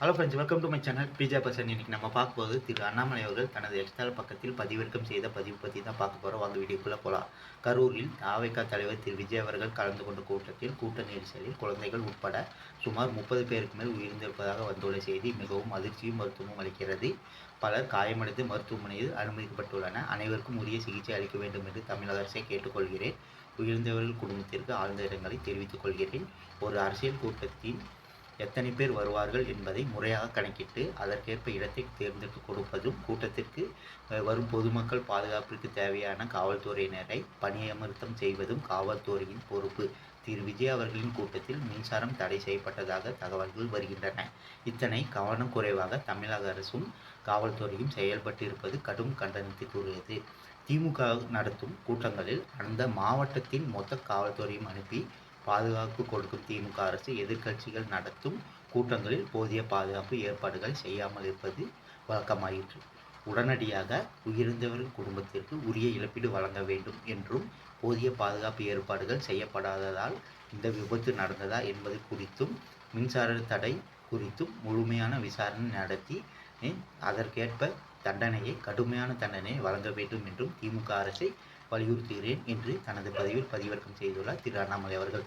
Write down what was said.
Hello friends welcome to my channel Bejoy person இன்னைக்கு நம்ம பார்க்க போகுது திரு அண்ணாமலை அவர்கள் தனது எக்ஸ்டால் பக்கத்தில் பதிவிறக்கம் செய்த பதிவு பற்றி தான் பார்க்க போகிறோம் வாங்க வீடியோக்குள்ளே போகலாம் கரூரில் ஆவைக்கா தலைவர் திரு விஜய் அவர்கள் கலந்து கொண்ட கூட்டத்தில் கூட்ட நெரிசலில் குழந்தைகள் உட்பட சுமார் முப்பது பேருக்கு மேல் உயிரிழந்திருப்பதாக வந்துள்ள செய்தி மிகவும் அதிர்ச்சியும் மருத்துவமும் அளிக்கிறது. பலர் காயமடைந்து மருத்துவமனையில் அனுமதிக்கப்பட்டுள்ளன அனைவருக்கும் உரிய சிகிச்சை அளிக்க வேண்டும் என்று தமிழக அரசை கேட்டுக்கொள்கிறேன். உயிர்ந்தவர்கள் குடும்பத்திற்கு ஆழ்ந்த இடங்களை தெரிவித்துக் கொள்கிறேன். ஒரு அரசியல் கூட்டத்தின் எத்தனை பேர் வருவார்கள் என்பதை முறையாக கணக்கிட்டு அதற்கேற்ப இடத்தை தேர்ந்தெடுத்து கொடுப்பதும் கூட்டத்திற்கு வரும் பொதுமக்கள் பாதுகாப்பிற்கு தேவையான காவல்துறையினரை பணியமர்த்தம் செய்வதும் காவல்துறையின் பொறுப்பு. திரு. விஜய் அவர்களின் கூட்டத்தில் மின்சாரம் தடை செய்யப்பட்டதாக தகவல்கள் வருகின்றன. இத்தனை கவனம் குறைவாக தமிழக அரசும் காவல்துறையும் செயல்பட்டு இருப்பது கடும் கண்டனத்துக்குரியது. திமுக நடத்தும் கூட்டங்களில் அந்த மாவட்டத்தின் மொத்த காவல்துறையும் அனுப்பி பாதுகாப்பு கொடுக்கும் திமுக அரசு எதிர்க்கட்சிகள் நடத்தும் கூட்டங்களில் போதிய பாதுகாப்பு ஏற்பாடுகள் செய்யாமல் இருப்பது வழக்கமாயிற்று. உடனடியாக உயிரிழந்தவர்கள் குடும்பத்திற்கு உரிய இழப்பீடு வழங்க வேண்டும் என்றும் போதிய பாதுகாப்பு ஏற்பாடுகள் செய்யப்படாததால் இந்த விபத்து நடந்ததா என்பது குறித்தும் மின்சார தடை குறித்தும் முழுமையான விசாரணை நடத்தி அதற்கேற்ப தண்டனையை கடுமையான தண்டனையை வழங்க வேண்டும் என்றும் திமுக அரசை வலியுறுத்துகிறேன் என்று தனது பதிவில் பதிவிறக்கம் செய்துள்ளார் திரு அண்ணாமலை அவர்கள்.